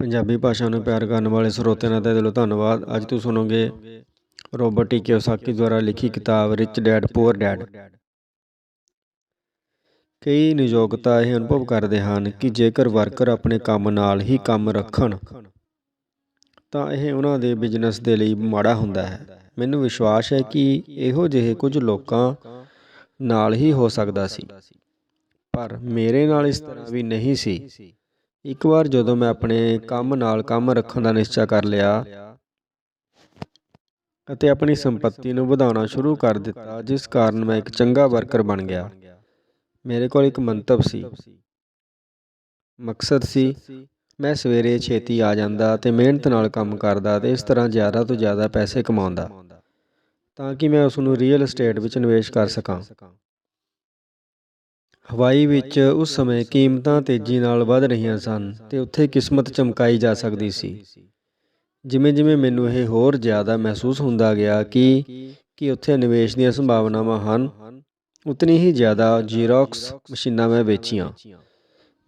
ਪੰਜਾਬੀ ਭਾਸ਼ਾ ਨੂੰ ਪਿਆਰ ਕਰਨ ਵਾਲੇ ਸਰੋਤਿਆਂ ਦਾ ਤਹਿ ਦਿਲੋਂ ਧੰਨਵਾਦ। ਅੱਜ ਤੁਸੀਂ ਸੁਣੋਗੇ ਰੋਬਰਟ ਟੀ ਕਿਓਸਾਕੀ ਦੁਆਰਾ ਲਿਖੀ ਕਿਤਾਬ ਰਿਚ ਡੈਡ ਪੂਅਰ ਡੈਡ ਕਈ ਨਿਯੋਗਤਾ ਇਹ ਅਨੁਭਵ ਕਰਦੇ ਹਨ ਕਿ ਜੇਕਰ ਵਰਕਰ ਆਪਣੇ ਕੰਮ ਨਾਲ ਹੀ ਕੰਮ ਰੱਖਣ, ਤਾਂ ਇਹ ਉਹਨਾਂ ਦੇ ਬਿਜ਼ਨਸ ਦੇ ਲਈ ਮਾੜਾ ਹੁੰਦਾ ਹੈ। ਮੈਨੂੰ ਵਿਸ਼ਵਾਸ ਹੈ ਕਿ ਇਹੋ ਜਿਹੇ ਕੁਝ ਲੋਕਾਂ ਨਾਲ ਹੀ ਹੋ ਸਕਦਾ ਸੀ, ਪਰ ਮੇਰੇ ਨਾਲ ਇਸ ਤਰ੍ਹਾਂ ਵੀ ਨਹੀਂ ਸੀ। ਇੱਕ ਵਾਰ ਜਦੋਂ ਮੈਂ ਆਪਣੇ ਕੰਮ ਨਾਲ ਕੰਮ ਰੱਖਣ ਦਾ ਨਿਸ਼ਚਾ ਕਰ ਲਿਆ ਅਤੇ ਆਪਣੀ ਸੰਪਤੀ ਨੂੰ ਵਧਾਉਣਾ ਸ਼ੁਰੂ ਕਰ ਦਿੱਤਾ, ਜਿਸ ਕਾਰਨ ਮੈਂ ਇੱਕ ਚੰਗਾ ਵਰਕਰ ਬਣ ਗਿਆ। ਮੇਰੇ ਕੋਲ ਇੱਕ ਮੰਤਵ ਸੀ। ਮਕਸਦ ਸੀ, ਮੈਂ ਸਵੇਰੇ ਛੇਤੀ ਆ ਜਾਂਦਾ ਤੇ ਮਿਹਨਤ ਨਾਲ ਕੰਮ ਕਰਦਾ ਤੇ ਇਸ ਤਰ੍ਹਾਂ ਜ਼ਿਆਦਾ ਤੋਂ ਜ਼ਿਆਦਾ ਪੈਸੇ ਕਮਾਉਂਦਾ, ਤਾਂ ਕਿ ਮੈਂ ਉਸ ਨੂੰ ਰੀਅਲ ਏਸਟੇਟ ਵਿੱਚ ਨਿਵੇਸ਼ ਕਰ ਸਕਾਂ। ਹਵਾਈ ਵਿੱਚ ਉਸ ਸਮੇਂ ਕੀਮਤਾਂ ਤੇਜ਼ੀ ਨਾਲ ਵਧ ਰਹੀਆਂ ਸਨ ਤੇ ਉੱਥੇ ਕਿਸਮਤ ਚਮਕਾਈ ਜਾ ਸਕਦੀ ਸੀ। ਜਿਵੇਂ ਜਿਵੇਂ ਮੈਨੂੰ ਇਹ ਹੋਰ ਜ਼ਿਆਦਾ ਮਹਿਸੂਸ ਹੁੰਦਾ ਗਿਆ ਕਿ ਕਿ ਉੱਥੇ ਨਿਵੇਸ਼ ਦੀਆਂ ਸੰਭਾਵਨਾਵਾਂ ਹਨ, ਉਤਨੀ ਹੀ ਜ਼ਿਆਦਾ ਜੀਰੋਕਸ ਮਸ਼ੀਨਾਂ ਮੈਂ ਵੇਚੀਆਂ।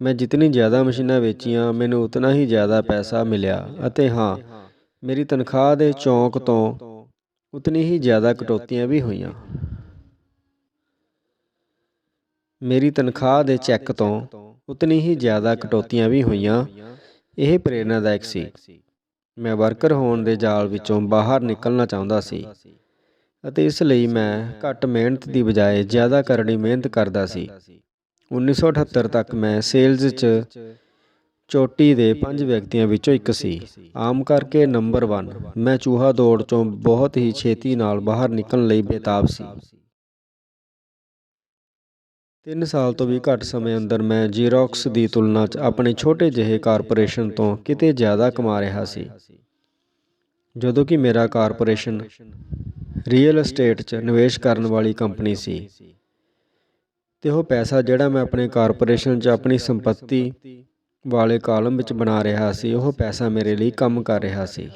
ਮੈਂ ਜਿਤਨੀ ਜ਼ਿਆਦਾ ਮਸ਼ੀਨਾਂ ਵੇਚੀਆਂ, ਮੈਨੂੰ ਉਤਨਾ ਹੀ ਜ਼ਿਆਦਾ ਪੈਸਾ ਮਿਲਿਆ ਅਤੇ ਹਾਂ, ਮੇਰੀ ਤਨਖਾਹ ਦੇ ਚੌਂਕ ਤੋਂ ਉਤਨੀ ਹੀ ਜ਼ਿਆਦਾ ਕਟੌਤੀਆਂ ਵੀ ਹੋਈਆਂ। ਮੇਰੀ ਤਨਖਾਹ ਦੇ ਚੈੱਕ ਤੋਂ ਉਤਨੀ ਹੀ ਜ਼ਿਆਦਾ ਕਟੌਤੀਆਂ ਵੀ ਹੋਈਆਂ। ਇਹ ਪ੍ਰੇਰਨਾਦਾਇਕ ਸੀ। ਮੈਂ ਵਰਕਰ ਹੋਣ ਦੇ ਜਾਲ ਵਿੱਚੋਂ ਬਾਹਰ ਨਿਕਲਣਾ ਚਾਹੁੰਦਾ ਸੀ ਅਤੇ ਇਸ ਲਈ ਮੈਂ ਘੱਟ ਮਿਹਨਤ ਦੀ ਬਜਾਏ ਜ਼ਿਆਦਾ ਕਰਨੀ ਮਿਹਨਤ ਕਰਦਾ ਸੀ। 1978 ਤੱਕ ਮੈਂ ਸੇਲਜ਼ 'ਚ ਚੋਟੀ ਦੇ ਪੰਜ ਵਿਅਕਤੀਆਂ ਵਿੱਚੋਂ ਇੱਕ ਸੀ। ਆਮ ਕਰਕੇ ਨੰਬਰ 1 ਮੈਂ ਚੂਹਾ ਦੌੜ 'ਚੋਂ ਬਹੁਤ ਹੀ ਛੇਤੀ ਨਾਲ ਬਾਹਰ ਨਿਕਲਣ ਲਈ ਬੇਤਾਬ ਸੀ। 3 ਸਾਲ ਤੋਂ ਵੀ ਘੱਟ ਸਮੇਂ ਅੰਦਰ ਮੈਂ ਜੀਰੋਕਸ ਦੀ ਤੁਲਨਾ 'ਚ ਆਪਣੇ ਛੋਟੇ ਜਿਹੇ ਕਾਰਪੋਰੇਸ਼ਨ ਤੋਂ ਕਿਤੇ ਜ਼ਿਆਦਾ ਕਮਾ ਰਿਹਾ ਸੀ। ਜਦੋਂ ਕਿ ਮੇਰਾ ਕਾਰਪੋਰੇਸ਼ਨ ਰੀਅਲ ਅਸਟੇਟ 'ਚ ਨਿਵੇਸ਼ ਕਰਨ ਵਾਲੀ ਕੰਪਨੀ ਸੀ ਤੇ ਉਹ ਪੈਸਾ ਜਿਹੜਾ ਮੈਂ ਆਪਣੇ ਕਾਰਪੋਰੇਸ਼ਨ 'ਚ ਆਪਣੀ ਸੰਪਤੀ ਵਾਲੇ ਕਾਲਮ ਵਿੱਚ ਬਣਾ ਰਿਹਾ ਸੀ, ਉਹ ਪੈਸਾ ਮੇਰੇ ਲਈ ਕੰਮ ਕਰ ਰਿਹਾ ਸੀ।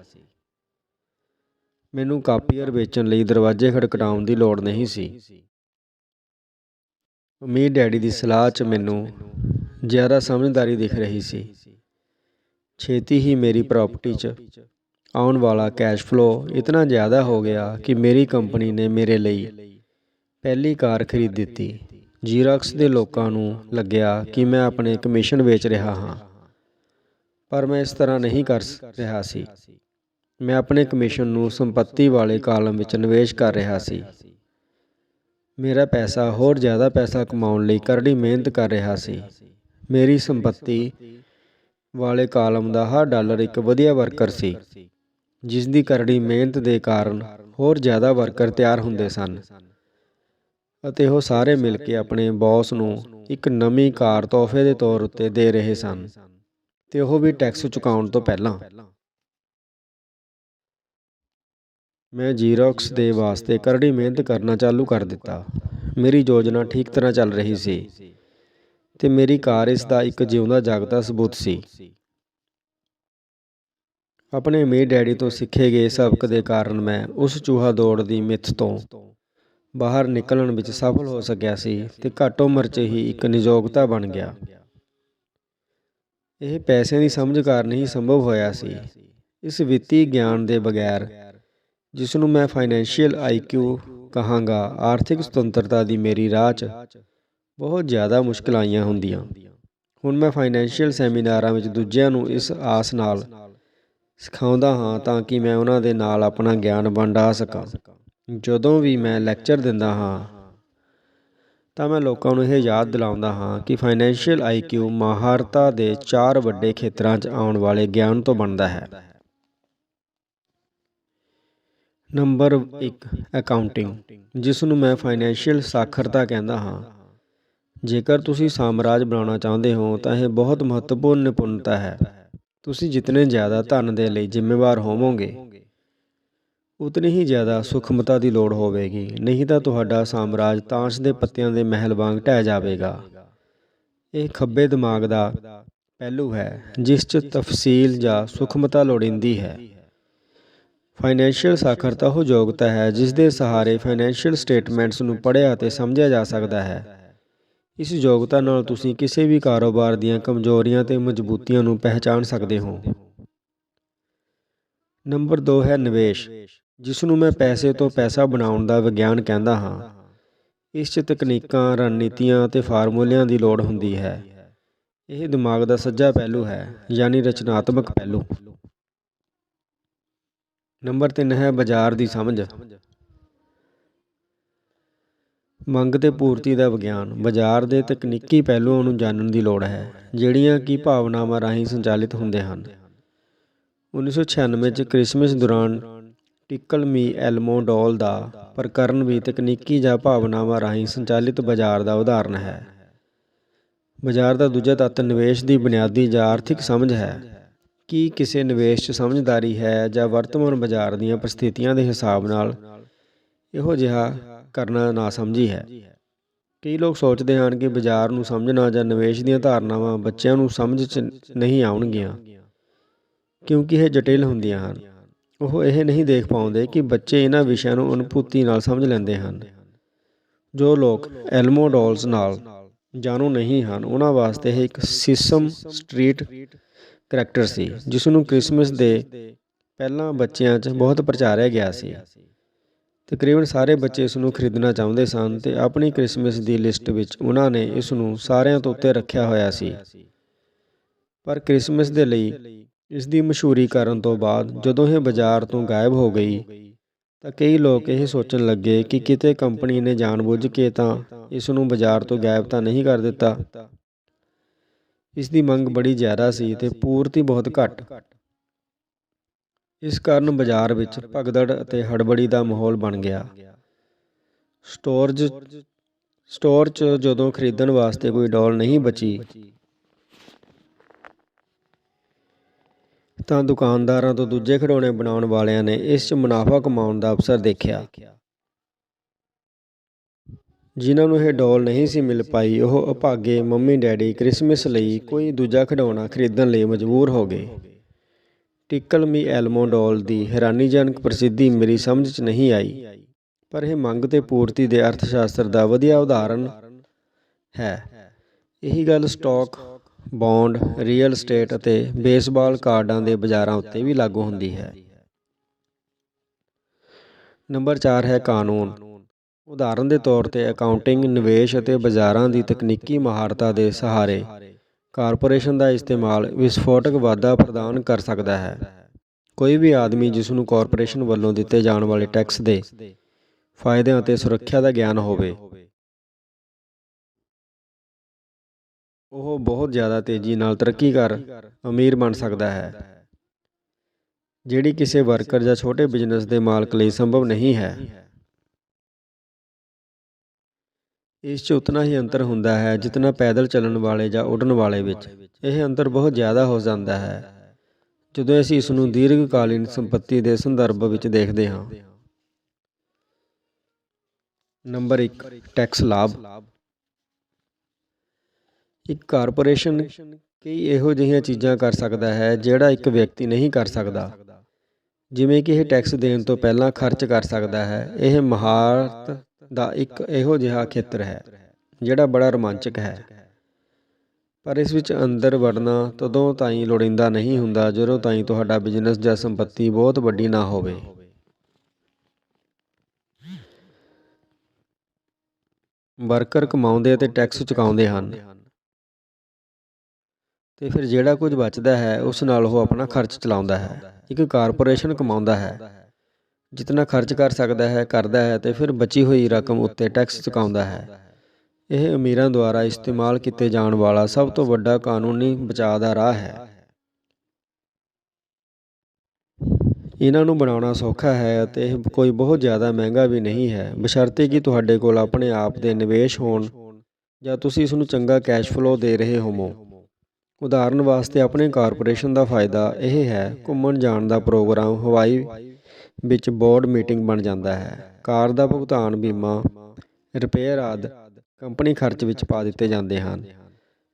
ਮੈਨੂੰ ਕਾਪੀਅਰ ਵੇਚਣ ਲਈ ਦਰਵਾਜ਼ੇ ਖੜਕਟਾਉਣ ਦੀ ਲੋੜ ਨਹੀਂ ਸੀ। ਉਮੀਦ ਡੈਡੀ ਦੀ ਸਲਾਹ 'ਚ ਮੈਨੂੰ ਜ਼ਿਆਦਾ ਸਮਝਦਾਰੀ ਦਿਖ ਰਹੀ ਸੀ। ਛੇਤੀ ਹੀ ਮੇਰੀ ਪ੍ਰਾਪਰਟੀ 'ਚ ਆਉਣ ਵਾਲਾ ਕੈਸ਼ ਫਲੋ ਇਤਨਾ ਜ਼ਿਆਦਾ ਹੋ ਗਿਆ ਕਿ ਮੇਰੀ ਕੰਪਨੀ ਨੇ ਮੇਰੇ ਲਈ ਪਹਿਲੀ ਕਾਰ ਖਰੀਦ ਦਿੱਤੀ। ਜੀਰਕਸ ਦੇ ਲੋਕਾਂ ਨੂੰ ਲੱਗਿਆ ਕਿ ਮੈਂ ਆਪਣੇ ਕਮਿਸ਼ਨ ਵੇਚ ਰਿਹਾ ਹਾਂ। ਪਰ ਮੈਂ ਇਸ ਤਰ੍ਹਾਂ ਨਹੀਂ ਕਰ ਰਿਹਾ ਸੀ। ਮੈਂ ਆਪਣੇ ਕਮਿਸ਼ਨ ਨੂੰ ਸੰਪਤੀ ਵਾਲੇ ਕਾਲਮ ਵਿੱਚ ਨਿਵੇਸ਼ ਕਰ ਰਿਹਾ ਸੀ। ਮੇਰਾ ਪੈਸਾ ਹੋਰ ਜ਼ਿਆਦਾ ਪੈਸਾ ਕਮਾਉਣ ਲਈ ਕਰੜੀ ਮਿਹਨਤ ਕਰ ਰਿਹਾ ਸੀ। ਮੇਰੀ ਸੰਪਤੀ ਵਾਲੇ ਕਾਲਮ ਦਾ ਹਰ ਡਾਲਰ ਇੱਕ ਵਧੀਆ ਵਰਕਰ ਸੀ ਜਿਸ ਦੀ ਕਰੜੀ ਮਿਹਨਤ ਦੇ ਕਾਰਨ ਹੋਰ ਜ਼ਿਆਦਾ ਵਰਕਰ ਤਿਆਰ ਹੁੰਦੇ ਸਨ ਅਤੇ ਉਹ ਸਾਰੇ ਮਿਲ ਕੇ ਆਪਣੇ ਬੌਸ ਨੂੰ ਇੱਕ ਨਵੀਂ ਕਾਰ ਤੋਹਫੇ ਦੇ ਤੌਰ ਉੱਤੇ ਦੇ ਰਹੇ ਸਨ ਤੇ ਉਹ ਵੀ ਟੈਕਸ ਚੁਕਾਉਣ ਤੋਂ ਪਹਿਲਾਂ। ਮੈਂ ਜੀਰੋਕਸ ਦੇ ਵਾਸਤੇ ਕਰੜੀ ਮਿਹਨਤ ਕਰਨਾ ਚਾਲੂ ਕਰ ਦਿੱਤਾ। ਮੇਰੀ ਯੋਜਨਾ ਠੀਕ ਤਰ੍ਹਾਂ ਚੱਲ ਰਹੀ ਸੀ ਤੇ ਮੇਰੀ ਕਾਰ ਇਸ ਦਾ ਇੱਕ ਜਿਉਂਦਾ ਜਾਗਦਾ ਸਬੂਤ ਸੀ। ਆਪਣੇ ਅਮੀਰ ਡੈਡੀ ਤੋਂ ਸਿੱਖੇ ਗਏ ਸਬਕ ਦੇ ਕਾਰਨ ਮੈਂ ਉਸ ਚੂਹਾ ਦੌੜ ਦੀ ਮਿੱਥ ਤੋਂ ਬਾਹਰ ਨਿਕਲਣ ਵਿੱਚ ਸਫਲ ਹੋ ਸਕਿਆ ਸੀ ਤੇ ਘੱਟ ਉਮਰ 'ਚ ਹੀ ਇੱਕ ਨਿਯੋਗਤਾ ਬਣ ਗਿਆ। ਇਹ ਪੈਸਿਆਂ ਦੀ ਸਮਝ ਕਾਰਨ ਹੀ ਸੰਭਵ ਹੋਇਆ ਸੀ। ਇਸ ਵਿੱਤੀ ਗਿਆਨ ਦੇ ਬਗੈਰ ਜਿਸ ਨੂੰ ਮੈਂ ਫਾਈਨੈਂਸ਼ੀਅਲ ਆਈਕਿਊ ਕਹਾਂਗਾ, ਆਰਥਿਕ ਸੁਤੰਤਰਤਾ ਦੀ ਮੇਰੀ ਰਾਹ 'ਚ ਬਹੁਤ ਜ਼ਿਆਦਾ ਮੁਸ਼ਕਲਾਂ ਆਈਆਂ ਹੁੰਦੀਆਂ। ਹੁਣ ਮੈਂ ਫਾਈਨੈਂਸ਼ੀਅਲ ਸੈਮੀਨਾਰਾਂ ਵਿੱਚ ਦੂਜਿਆਂ ਨੂੰ ਇਸ ਆਸ ਨਾਲ ਸਿਖਾਉਂਦਾ ਹਾਂ ਤਾਂ ਕਿ ਮੈਂ ਉਹਨਾਂ ਦੇ ਨਾਲ ਆਪਣਾ ਗਿਆਨ ਵੰਡਾ ਸਕਾਂ। ਜਦੋਂ ਵੀ ਮੈਂ ਲੈਕਚਰ ਦਿੰਦਾ ਹਾਂ, ਤਾਂ ਮੈਂ ਲੋਕਾਂ ਨੂੰ ਇਹ ਯਾਦ ਦਿਲਾਉਂਦਾ ਹਾਂ ਕਿ ਫਾਈਨੈਂਸ਼ੀਅਲ ਆਈਕਿਊ ਮਹਾਰਤਾ ਦੇ ਚਾਰ ਵੱਡੇ ਖੇਤਰਾਂ 'ਚ ਆਉਣ ਵਾਲੇ ਗਿਆਨ ਤੋਂ ਬਣਦਾ ਹੈ। ਨੰਬਰ 1 ਅਕਾਊਂਟਿੰਗ ਜਿਸ ਨੂੰ ਮੈਂ ਫਾਈਨੈਂਸ਼ੀਅਲ ਸਾਖਰਤਾ ਕਹਿੰਦਾ ਹਾਂ। ਜੇਕਰ ਤੁਸੀਂ ਸਾਮਰਾਜ ਬਣਾਉਣਾ ਚਾਹੁੰਦੇ ਹੋ, ਤਾਂ ਇਹ ਬਹੁਤ ਮਹੱਤਵਪੂਰਨ ਨਿਪੁੰਨਤਾ ਹੈ। ਤੁਸੀਂ ਜਿੰਨੇ ਜ਼ਿਆਦਾ ਧਨ ਦੇ ਲਈ ਜ਼ਿੰਮੇਵਾਰ ਹੋਵੋਗੇ, ਉਤਨੀ ਹੀ ਜ਼ਿਆਦਾ ਸੁਖਮਤਾ ਦੀ ਲੋੜ ਹੋਵੇਗੀ। ਨਹੀਂ ਤਾਂ ਤੁਹਾਡਾ ਸਾਮਰਾਜ ਤਾਂਸ਼ ਦੇ ਪੱਤਿਆਂ ਦੇ ਮਹਿਲ ਵਾਂਗ ਢਹਿ ਜਾਵੇਗਾ। ਇਹ ਖੱਬੇ ਦਿਮਾਗ ਦਾ ਪਹਿਲੂ ਹੈ, ਜਿਸ 'ਚ ਤਫਸੀਲ ਜਾਂ ਸੁਖਮਤਾ ਲੋੜੀਂਦੀ ਹੈ। ਫਾਈਨੈਂਸ਼ੀਅਲ ਸਾਖਰਤਾ ਉਹ ਯੋਗਤਾ ਹੈ ਜਿਸ ਦੇ ਸਹਾਰੇ ਫਾਈਨੈਂਸ਼ੀਅਲ ਸਟੇਟਮੈਂਟਸ ਨੂੰ ਪੜ੍ਹਿਆ ਅਤੇ ਸਮਝਿਆ ਜਾ ਸਕਦਾ ਹੈ। ਇਸ ਯੋਗਤਾ ਨਾਲ ਤੁਸੀਂ ਕਿਸੇ ਵੀ ਕਾਰੋਬਾਰ ਦੀਆਂ ਕਮਜ਼ੋਰੀਆਂ ਤੇ ਮਜ਼ਬੂਤੀਆਂ ਨੂੰ ਪਹਿਚਾਣ ਸਕਦੇ ਹੋ। ਨੰਬਰ 2 ਹੈ ਨਿਵੇਸ਼ ਜਿਸ ਨੂੰ ਮੈਂ ਪੈਸੇ ਤੋਂ ਪੈਸਾ ਬਣਾਉਣ ਦਾ ਵਿਗਿਆਨ ਕਹਿੰਦਾ ਹਾਂ। ਇਸ 'ਚ ਤਕਨੀਕਾਂ, ਰਣਨੀਤੀਆਂ ਅਤੇ ਫਾਰਮੂਲਿਆਂ ਦੀ ਲੋੜ ਹੁੰਦੀ ਹੈ। ਇਹ ਦਿਮਾਗ ਦਾ ਸੱਜਾ ਪਹਿਲੂ ਹੈ, ਯਾਨੀ ਰਚਨਾਤਮਕ ਪਹਿਲੂ। ਨੰਬਰ 3 ਹੈ ਬਾਜ਼ਾਰ ਦੀ ਸਮਝ। ਮੰਗ ਤੇ ਪੂਰਤੀ ਦਾ ਵਿਗਿਆਨ। ਬਾਜ਼ਾਰ ਦੇ ਤਕਨੀਕੀ ਪਹਿਲੂਆਂ ਨੂੰ ਜਾਣਨ ਦੀ ਲੋੜ ਹੈ, ਜਿਹੜੀਆਂ ਕਿ ਭਾਵਨਾਵਾਂ ਰਾਹੀਂ ਸੰਚਾਲਿਤ ਹੁੰਦੇ ਹਨ। 1996 ਚ ਕ੍ਰਿਸਮਸ ਦੌਰਾਨ ਟਿਕਲ ਮੀ ਐਲਮੋ ਡੋਲ ਦਾ ਪ੍ਰਕਰਨ ਵੀ ਤਕਨੀਕੀ ਜਾਂ ਭਾਵਨਾਵਾਂ ਰਾਹੀਂ ਸੰਚਾਲਿਤ ਬਾਜ਼ਾਰ ਦਾ ਉਦਾਹਰਣ ਹੈ। ਬਾਜ਼ਾਰ ਦਾ ਦੂਜਾ ਤੱਤ ਨਿਵੇਸ਼ ਦੀ ਬੁਨਿਆਦੀ ਜਾਂ ਆਰਥਿਕ ਸਮਝ ਹੈ। ਕੀ ਕਿਸੇ ਨਿਵੇਸ਼ 'ਚ ਸਮਝਦਾਰੀ ਹੈ ਜਾਂ ਵਰਤਮਾਨ ਬਾਜ਼ਾਰ ਦੀਆਂ ਪ੍ਰਸਥਿਤੀਆਂ ਦੇ ਹਿਸਾਬ ਨਾਲ ਇਹੋ ਜਿਹਾ ਕਰਨਾ ਨਾ ਸਮਝੀ ਹੈ? ਕਈ ਲੋਕ ਸੋਚਦੇ ਹਨ ਕਿ ਬਾਜ਼ਾਰ ਨੂੰ ਸਮਝਣਾ ਜਾਂ ਨਿਵੇਸ਼ ਦੀਆਂ ਧਾਰਨਾਵਾਂ ਬੱਚਿਆਂ ਨੂੰ ਸਮਝ 'ਚ ਨਹੀਂ ਆਉਣਗੀਆਂ ਕਿਉਂਕਿ ਇਹ ਜਟਿਲ ਹੁੰਦੀਆਂ ਹਨ। ਉਹ ਇਹ ਨਹੀਂ ਦੇਖ ਪਾਉਂਦੇ ਕਿ ਬੱਚੇ ਇਹਨਾਂ ਵਿਸ਼ਿਆਂ ਨੂੰ ਅਨੁਭੂਤੀ ਨਾਲ ਸਮਝ ਲੈਂਦੇ ਹਨ। ਜੋ ਲੋਕ ਐਲਮੋ ਡੋਲਸ ਨਾਲ ਜਾਣੂ ਨਹੀਂ ਹਨ, ਉਹਨਾਂ ਵਾਸਤੇ ਇਹ ਇੱਕ ਸਿਸਮ ਸਟਰੀਟ ਕਰੈਕਟਰ ਸੀ ਜਿਸ ਨੂੰ ਕ੍ਰਿਸਮਸ ਦੇ ਪਹਿਲਾਂ ਬੱਚਿਆਂ 'ਚ ਬਹੁਤ ਪ੍ਰਚਾਰਿਆ ਗਿਆ ਸੀ। ਤਕਰੀਬਨ ਸਾਰੇ ਬੱਚੇ ਇਸ ਨੂੰ ਖਰੀਦਣਾ ਚਾਹੁੰਦੇ ਸਨ ਤੇ ਆਪਣੀ ਕ੍ਰਿਸਮਸ ਦੀ ਲਿਸਟ ਵਿੱਚ ਉਹਨਾਂ ਨੇ ਇਸ ਨੂੰ ਸਾਰਿਆਂ ਤੋਂ ਉੱਤੇ ਰੱਖਿਆ ਹੋਇਆ ਸੀ। ਪਰ ਕ੍ਰਿਸਮਸ ਦੇ ਲਈ ਇਸ ਦੀ ਮਸ਼ਹੂਰੀ ਕਰਨ ਤੋਂ ਬਾਅਦ ਜਦੋਂ ਇਹ ਬਾਜ਼ਾਰ ਤੋਂ ਗਾਇਬ ਹੋ ਗਈ ਤਾਂ ਕਈ ਲੋਕ ਇਹ ਸੋਚਣ ਲੱਗੇ ਕਿ ਕਿਤੇ ਕੰਪਨੀ ਨੇ ਜਾਣਬੁੱਝ ਕੇ ਤਾਂ ਇਸ ਨੂੰ ਬਾਜ਼ਾਰ ਤੋਂ ਗਾਇਬ ਤਾਂ ਨਹੀਂ ਕਰ ਦਿੱਤਾ। ਇਸ ਦੀ ਮੰਗ ਬੜੀ ਜ਼ਿਆਦਾ ਸੀ ਤੇ ਪੂਰਤੀ ਬਹੁਤ ਘੱਟ। ਇਸ ਕਾਰਨ ਬਾਜ਼ਾਰ ਵਿੱਚ ਭਗਦੜ ਅਤੇ ਹੜਬੜੀ ਦਾ ਮਾਹੌਲ ਬਣ ਗਿਆ। ਸਟੋਰਜ ਸਟੋਰ 'ਚ ਜਦੋਂ ਖਰੀਦਣ ਵਾਸਤੇ ਕੋਈ ਡੋਲ ਨਹੀਂ ਬਚੀ ਤਾਂ ਦੁਕਾਨਦਾਰਾਂ ਤੋਂ ਦੂਜੇ ਖਿਡੌਣੇ ਬਣਾਉਣ ਵਾਲਿਆਂ ਨੇ ਇਸ 'ਚ ਮੁਨਾਫਾ ਕਮਾਉਣ ਦਾ ਅਵਸਰ ਦੇਖਿਆ। ਜਿਨ੍ਹਾਂ ਨੂੰ ਇਹ ਡੋਲ ਨਹੀਂ ਸੀ ਮਿਲ ਪਾਈ, ਉਹ ਅਭਾਗੇ ਮੰਮੀ ਡੈਡੀ ਕ੍ਰਿਸਮਸ ਲਈ ਕੋਈ ਦੂਜਾ ਖਿਡੌਣਾ ਖਰੀਦਣ ਲਈ ਮਜਬੂਰ ਹੋ ਗਏ। ਟਿਕਲ ਮੀ ਐਲਮੋ ਡੋਲ ਦੀ ਹੈਰਾਨੀਜਨਕ ਪ੍ਰਸਿੱਧੀ ਮੇਰੀ ਸਮਝ 'ਚ ਨਹੀਂ ਆਈ, ਪਰ ਇਹ ਮੰਗ ਤੇ ਪੂਰਤੀ ਦੇ ਅਰਥ ਸ਼ਾਸਤਰ ਦਾ ਵਧੀਆ ਉਦਾਹਰਣ ਹੈ। ਇਹੀ ਗੱਲ ਸਟਾਕ, ਬੌਂਡ, ਰੀਅਲ ਸਟੇਟ ਅਤੇ ਬੇਸਬਾਲ ਕਾਰਡਾਂ ਦੇ ਬਾਜ਼ਾਰਾਂ ਉੱਤੇ ਵੀ ਲਾਗੂ ਹੁੰਦੀ ਹੈ। ਨੰਬਰ 4 ਹੈ ਕਾਨੂੰਨ। ਉਦਾਹਰਨ ਦੇ ਤੌਰ ਤੇ ਅਕਾਊਂਟਿੰਗ ਨਿਵੇਸ਼ ਅਤੇ ਬਾਜ਼ਾਰਾਂ ਦੀ ਤਕਨੀਕੀ ਮਹਾਰਤਾ ਦੇ ਸਹਾਰੇ ਕਾਰਪੋਰੇਸ਼ਨ ਦਾ ਇਸਤੇਮਾਲ ਵਿਸਫੋਟਕ ਵਾਧਾ ਪ੍ਰਦਾਨ ਕਰ ਸਕਦਾ ਹੈ। ਕੋਈ ਵੀ ਆਦਮੀ ਜਿਸ ਨੂੰ ਕਾਰਪੋਰੇਸ਼ਨ ਵੱਲੋਂ ਦਿੱਤੇ ਜਾਣ ਵਾਲੇ ਟੈਕਸ ਦੇ ਫਾਇਦਿਆਂ ਅਤੇ ਸੁਰੱਖਿਆ ਦਾ ਗਿਆਨ ਹੋਵੇ। ਉਹ ਬਹੁਤ ਜ਼ਿਆਦਾ ਤੇਜ਼ੀ ਨਾਲ ਤਰੱਕੀ ਕਰ ਅਮੀਰ ਬਣ ਸਕਦਾ ਹੈ। ਜਿਹੜੀ ਕਿਸੇ ਵਰਕਰ ਜਾਂ ਛੋਟੇ ਬਿਜ਼ਨਸ ਦੇ ਮਾਲਕ ਲਈ ਸੰਭਵ ਨਹੀਂ ਹੈ। ਇਸ 'ਚ ਉਤਨਾ ਹੀ ਅੰਤਰ ਹੁੰਦਾ ਹੈ ਜਿਤਨਾ ਪੈਦਲ ਚੱਲਣ ਵਾਲੇ ਜਾਂ ਉੱਡਣ ਵਾਲੇ ਵਿੱਚ। ਇਹ ਅੰਤਰ ਬਹੁਤ ਜ਼ਿਆਦਾ ਹੋ ਜਾਂਦਾ ਹੈ। ਜਦੋਂ ਅਸੀਂ ਇਸ ਨੂੰ ਦੀਰਘਕਾਲੀਨ ਸੰਪਤੀ ਦੇ ਸੰਦਰਭ ਵਿੱਚ ਦੇਖਦੇ ਹਾਂ। ਨੰਬਰ 1 ਟੈਕਸ ਲਾਭ। ਇੱਕ ਕਾਰਪੋਰੇਸ਼ਨ ਕਈ ਇਹੋ ਜਿਹੀਆਂ ਚੀਜ਼ਾਂ ਕਰ ਸਕਦਾ ਹੈ ਜਿਹੜਾ ਇੱਕ ਵਿਅਕਤੀ ਨਹੀਂ ਕਰ ਸਕਦਾ। ਜਿਵੇਂ ਕਿ ਇਹ ਟੈਕਸ ਦੇਣ ਤੋਂ ਪਹਿਲਾਂ ਖਰਚ ਕਰ ਸਕਦਾ ਹੈ। ਇਹ ਮਹਾਰਤ ਦਾ ਇੱਕ ਇਹੋ ਜਿਹਾ ਖੇਤਰ ਹੈ, ਜਿਹੜਾ ਬੜਾ ਰੋਮਾਂਚਕ ਹੈ। ਪਰ ਇਸ ਵਿੱਚ ਅੰਦਰ ਵੜਨਾ ਤਦੋਂ ਤਾਈਂ ਲੋੜੀਂਦਾ ਨਹੀਂ ਹੁੰਦਾ, ਜਦੋਂ ਤਾਈਂ ਤੁਹਾਡਾ ਬਿਜ਼ਨਸ ਜਾਂ ਸੰਪਤੀ ਬਹੁਤ ਵੱਡੀ ਨਾ ਹੋਵੇ। ਵਰਕਰ ਕਮਾਉਂਦੇ ਅਤੇ ਟੈਕਸ ਚੁਕਾਉਂਦੇ ਹਨ। ਤੇ ਫਿਰ ਜਿਹੜਾ ਕੁਝ ਬਚਦਾ ਹੈ, ਉਸ ਨਾਲ ਉਹ ਆਪਣਾ ਖਰਚ ਚਲਾਉਂਦਾ ਹੈ। ਇੱਕ ਕਾਰਪੋਰੇਸ਼ਨ ਕਮਾਉਂਦਾ ਹੈ। ਜਿੰਨਾ ਖਰਚ ਕਰ ਸਕਦਾ ਹੈ, ਕਰਦਾ ਹੈ ਤੇ ਫਿਰ ਬਚੀ ਹੋਈ ਰਕਮ ਉੱਤੇ ਟੈਕਸ ਚੁਕਾਉਂਦਾ ਹੈ। ਇਹ ਅਮੀਰਾਂ ਦੁਆਰਾ ਇਸਤੇਮਾਲ ਕੀਤੇ ਜਾਣ ਵਾਲਾ ਸਭ ਤੋਂ ਵੱਡਾ ਕਾਨੂੰਨੀ ਬਚਾਅ ਦਾ ਰਾਹ ਹੈ। ਇਹਨਾਂ ਨੂੰ ਬਣਾਉਣਾ ਸੌਖਾ ਹੈ ਅਤੇ ਇਹ ਕੋਈ ਬਹੁਤ ਜ਼ਿਆਦਾ ਮਹਿੰਗਾ ਵੀ ਨਹੀਂ ਹੈ। ਬਸ਼ਰਤੇ ਕਿ ਤੁਹਾਡੇ ਕੋਲ ਆਪਣੇ ਆਪ ਦੇ ਨਿਵੇਸ਼ ਹੋਣ ਜਾਂ ਤੁਸੀਂ ਇਸ ਨੂੰ ਚੰਗਾ ਕੈਸ਼ ਫਲੋ ਦੇ ਰਹੇ ਹੋਵੋ। ਉਦਾਹਰਨ ਵਾਸਤੇ ਆਪਣੇ ਕਾਰਪੋਰੇਸ਼ਨ ਦਾ ਫਾਇਦਾ ਇਹ ਹੈ, ਘੁੰਮਣ ਜਾਣ ਦਾ ਪ੍ਰੋਗਰਾਮ, ਹਵਾਈ ਵਿੱਚ ਬੋਰਡ ਮੀਟਿੰਗ ਬਣ ਜਾਂਦਾ ਹੈ। ਕਾਰ ਦਾ ਭੁਗਤਾਨ, ਬੀਮਾ, ਰਿਪੇਅਰ ਆਦਿ ਕੰਪਨੀ ਖਰਚ ਵਿੱਚ ਪਾ ਦਿੱਤੇ ਜਾਂਦੇ ਹਨ।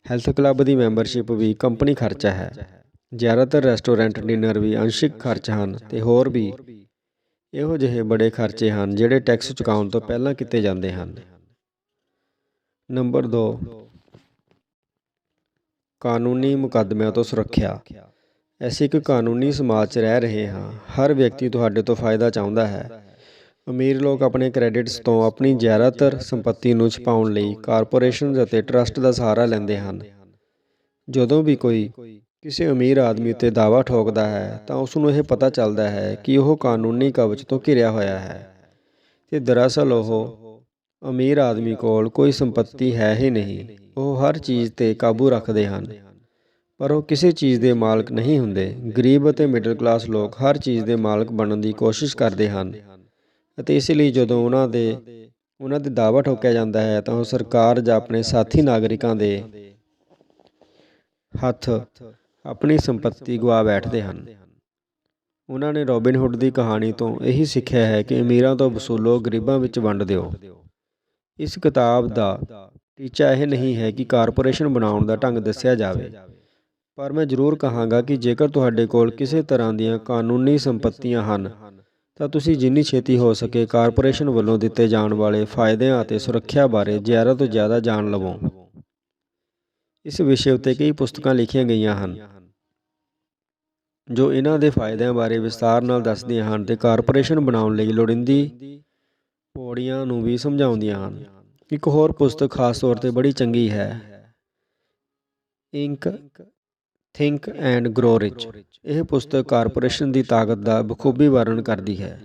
ਹੈਲਥ ਕਲੱਬ ਦੀ ਮੈਂਬਰਸ਼ਿਪ ਵੀ ਕੰਪਨੀ ਖਰਚਾ ਹੈ। ਜ਼ਿਆਦਾਤਰ ਰੈਸਟੋਰੈਂਟ, ਡਿਨਰ ਵੀ ਅੰਸ਼ਿਕ ਖਰਚ ਹਨ ਤੇ ਹੋਰ ਵੀ ਇਹੋ ਜਿਹੇ ਬੜੇ ਖਰਚੇ ਹਨ ਜਿਹੜੇ ਟੈਕਸ ਚੁਕਾਉਣ ਤੋਂ ਪਹਿਲਾਂ ਕੀਤੇ ਜਾਂਦੇ ਹਨ। ਨੰਬਰ 2 ਕਾਨੂੰਨੀ ਮੁਕੱਦਮਿਆਂ ਤੋਂ ਸੁਰੱਖਿਆ। ਅਸੀਂ ਇੱਕ ਕਾਨੂੰਨੀ ਸਮਾਜ 'ਚ ਰਹਿ ਰਹੇ ਹਾਂ। ਹਰ ਵਿਅਕਤੀ ਤੁਹਾਡੇ ਤੋਂ ਫਾਇਦਾ ਚਾਹੁੰਦਾ ਹੈ। ਅਮੀਰ ਲੋਕ ਆਪਣੇ ਕ੍ਰੈਡਿਟਸ ਤੋਂ ਆਪਣੀ ਜ਼ਿਆਦਾਤਰ ਸੰਪਤੀ ਨੂੰ ਛੁਪਾਉਣ ਲਈ ਕਾਰਪੋਰੇਸ਼ਨਸ ਅਤੇ ਟਰਸਟ ਦਾ ਸਹਾਰਾ ਲੈਂਦੇ ਹਨ। ਜਦੋਂ ਵੀ ਕੋਈ ਕਿਸੇ ਅਮੀਰ ਆਦਮੀ ਉੱਤੇ ਦਾਅਵਾ ਠੋਕਦਾ ਹੈ, ਤਾਂ ਉਸ ਨੂੰ ਇਹ ਪਤਾ ਚੱਲਦਾ ਹੈ ਕਿ ਉਹ ਕਾਨੂੰਨੀ ਕਵਚ ਤੋਂ ਘਿਰਿਆ ਹੋਇਆ ਹੈ। ਤੇ ਦਰਅਸਲ ਉਹ ਅਮੀਰ ਆਦਮੀ ਕੋਲ ਕੋਈ ਸੰਪਤੀ ਹੈ ਹੀ ਨਹੀਂ। ਉਹ ਹਰ ਚੀਜ਼ ਤੇ ਕਾਬੂ ਰੱਖਦੇ ਹਨ। ਪਰ ਉਹ ਕਿਸੇ ਚੀਜ਼ ਦੇ ਮਾਲਕ ਨਹੀਂ ਹੁੰਦੇ। ਗਰੀਬ ਅਤੇ ਮਿਡਲ ਕਲਾਸ ਲੋਕ ਹਰ ਚੀਜ਼ ਦੇ ਮਾਲਕ ਬਣਨ ਦੀ ਕੋਸ਼ਿਸ਼ ਕਰਦੇ ਹਨ। ਅਤੇ ਇਸ ਲਈ ਜਦੋਂ ਉਹਨਾਂ ਦੇ ਉਹਨਾਂ ਦੇ ਦਾਅਵਾ ਠੋਕਿਆ ਜਾਂਦਾ ਹੈ ਤਾਂ ਉਹ ਸਰਕਾਰ ਜਾਂ ਆਪਣੇ ਸਾਥੀ ਨਾਗਰਿਕਾਂ ਦੇ ਹੱਥ ਆਪਣੀ ਸੰਪਤੀ ਗਵਾ ਬੈਠਦੇ ਹਨ। ਉਹਨਾਂ ਨੇ ਰੋਬਿਨ ਹੁੱਡ ਦੀ ਕਹਾਣੀ ਤੋਂ ਇਹੀ ਸਿੱਖਿਆ ਹੈ ਕਿ ਅਮੀਰਾਂ ਤੋਂ ਵਸੂਲੋ ਗਰੀਬਾਂ ਵਿੱਚ ਵੰਡ ਦਿਓ। ਇਸ ਕਿਤਾਬ ਦਾ ਟੀਚਾ ਇਹ ਨਹੀਂ ਹੈ ਕਿ ਕਾਰਪੋਰੇਸ਼ਨ ਬਣਾਉਣ ਦਾ ਢੰਗ ਦੱਸਿਆ ਜਾਵੇ। ਪਰ ਮੈਂ ਜ਼ਰੂਰ ਕਹਾਂਗਾ ਕਿ ਜੇਕਰ ਤੁਹਾਡੇ ਕੋਲ ਕਿਸੇ ਤਰ੍ਹਾਂ ਦੀਆਂ ਕਾਨੂੰਨੀ ਸੰਪਤੀਆਂ ਹਨ, ਤਾਂ ਤੁਸੀਂ ਜਿੰਨੀ ਛੇਤੀ ਹੋ ਸਕੇ ਕਾਰਪੋਰੇਸ਼ਨ ਵੱਲੋਂ ਦਿੱਤੇ ਜਾਣ ਵਾਲੇ ਫਾਇਦਿਆਂ ਅਤੇ ਸੁਰੱਖਿਆ ਬਾਰੇ ਜ਼ਿਆਦਾ ਤੋਂ ਜ਼ਿਆਦਾ ਜਾਣ ਲਵੋ। ਇਸ ਵਿਸ਼ੇ ਉੱਤੇ ਕਈ ਪੁਸਤਕਾਂ ਲਿਖੀਆਂ ਗਈਆਂ ਹਨ, ਜੋ ਇਹਨਾਂ ਦੇ ਫਾਇਦਿਆਂ ਬਾਰੇ ਵਿਸਤਾਰ ਨਾਲ ਦੱਸਦੀਆਂ ਹਨ ਤੇ ਕਾਰਪੋਰੇਸ਼ਨ ਬਣਾਉਣ ਲਈ ਲੋੜੀਂਦੀ ਪੌੜੀਆਂ ਨੂੰ ਵੀ ਸਮਝਾਉਂਦੀਆਂ ਹਨ। ਇੱਕ ਹੋਰ ਪੁਸਤਕ ਖਾਸ ਤੌਰ ਤੇ ਬੜੀ ਚੰਗੀ ਹੈ, ਇੰਕ ਥਿੰਕ ਐਂਡ ਗਰੋ ਰਿਚ ਇਹ ਪੁਸਤਕ ਕਾਰਪੋਰੇਸ਼ਨ ਦੀ ਤਾਕਤ ਦਾ ਬਖੂਬੀ ਵਰਣਨ ਕਰਦੀ ਹੈ।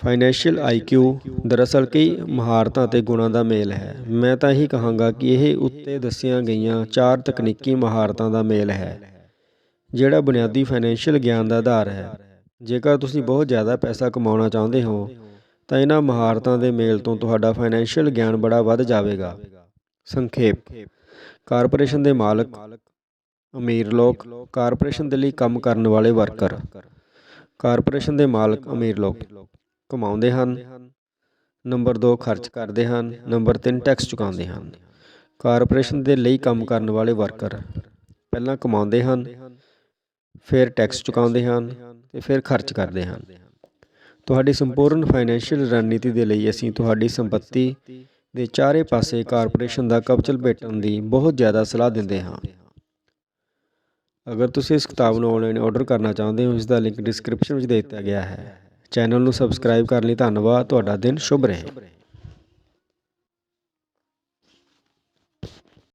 ਫਾਈਨੈਂਸ਼ੀਅਲ ਆਈਕਿਊ ਦਰਅਸਲ ਕਈ ਮਹਾਰਤਾਂ ਅਤੇ ਗੁਣਾਂ ਦਾ ਮੇਲ ਹੈ। ਮੈਂ ਤਾਂ ਇਹੀ ਕਹਾਂਗਾ ਕਿ ਇਹ ਉੱਤੇ ਦੱਸੀਆਂ ਗਈਆਂ ਚਾਰ ਤਕਨੀਕੀ ਮਹਾਰਤਾਂ ਦਾ ਮੇਲ ਹੈ, ਜਿਹੜਾ ਬੁਨਿਆਦੀ ਫਾਈਨੈਂਸ਼ੀਅਲ ਗਿਆਨ ਦਾ ਆਧਾਰ ਹੈ। ਜੇਕਰ ਤੁਸੀਂ ਬਹੁਤ ਜ਼ਿਆਦਾ ਪੈਸਾ ਕਮਾਉਣਾ ਚਾਹੁੰਦੇ ਹੋ, ਤਾਂ ਇਹਨਾਂ ਮਹਾਰਤਾਂ ਦੇ ਮੇਲ ਤੋਂ ਤੁਹਾਡਾ ਫਾਈਨੈਂਸ਼ੀਅਲ ਗਿਆਨ ਬੜਾ ਵੱਧ ਜਾਵੇਗਾ। ਸੰਖੇਪ। ਕਾਰਪੋਰੇਸ਼ਨ ਦੇ ਮਾਲਕ, ਅਮੀਰ ਲੋਕ, ਕਾਰਪੋਰੇਸ਼ਨ ਦੇ ਲਈ ਕੰਮ ਕਰਨ ਵਾਲੇ ਵਰਕਰ। ਕਾਰਪੋਰੇਸ਼ਨ ਦੇ ਮਾਲਕ, ਅਮੀਰ ਲੋਕ, ਕਮਾਉਂਦੇ ਹਨ। ਨੰਬਰ 2 ਖਰਚ ਕਰਦੇ ਹਨ। ਨੰਬਰ 3 ਟੈਕਸ ਚੁਕਾਉਂਦੇ ਹਨ। ਕਾਰਪੋਰੇਸ਼ਨ ਦੇ ਲਈ ਕੰਮ ਕਰਨ ਵਾਲੇ ਵਰਕਰ ਪਹਿਲਾਂ ਕਮਾਉਂਦੇ ਹਨ, ਫਿਰ ਟੈਕਸ ਚੁਕਾਉਂਦੇ ਹਨ ਤੇ ਫਿਰ ਖਰਚ ਕਰਦੇ ਹਨ। ਤੁਹਾਡੀ ਸੰਪੂਰਨ ਫਾਈਨੈਂਸ਼ੀਅਲ ਰਣਨੀਤੀ ਦੇ ਲਈ ਅਸੀਂ ਤੁਹਾਡੀ ਸੰਪਤੀ ਦੇ ਚਾਰੇ ਪਾਸੇ ਕਾਰਪੋਰੇਸ਼ਨ ਦਾ ਕਬਜ਼ਾ ਲਪੇਟਣ ਦੀ ਬਹੁਤ ਜ਼ਿਆਦਾ ਸਲਾਹ ਦਿੰਦੇ ਹਾਂ। ਅਗਰ ਤੁਸੀਂ ਇਸ ਕਿਤਾਬ ਨੂੰ ਆਨਲਾਈਨ ਆਰਡਰ ਕਰਨਾ ਚਾਹੁੰਦੇ ਹੋ, ਇਸ ਦਾ ਲਿੰਕ ਡਿਸਕ੍ਰਿਪਸ਼ਨ ਵਿੱਚ ਦੇ ਦਿੱਤਾ ਗਿਆ ਹੈ। ਚੈਨਲ ਨੂੰ ਸਬਸਕ੍ਰਾਈਬ ਕਰਨ ਲਈ ਧੰਨਵਾਦ। ਤੁਹਾਡਾ ਦਿਨ ਸ਼ੁਭ ਰਹੇ।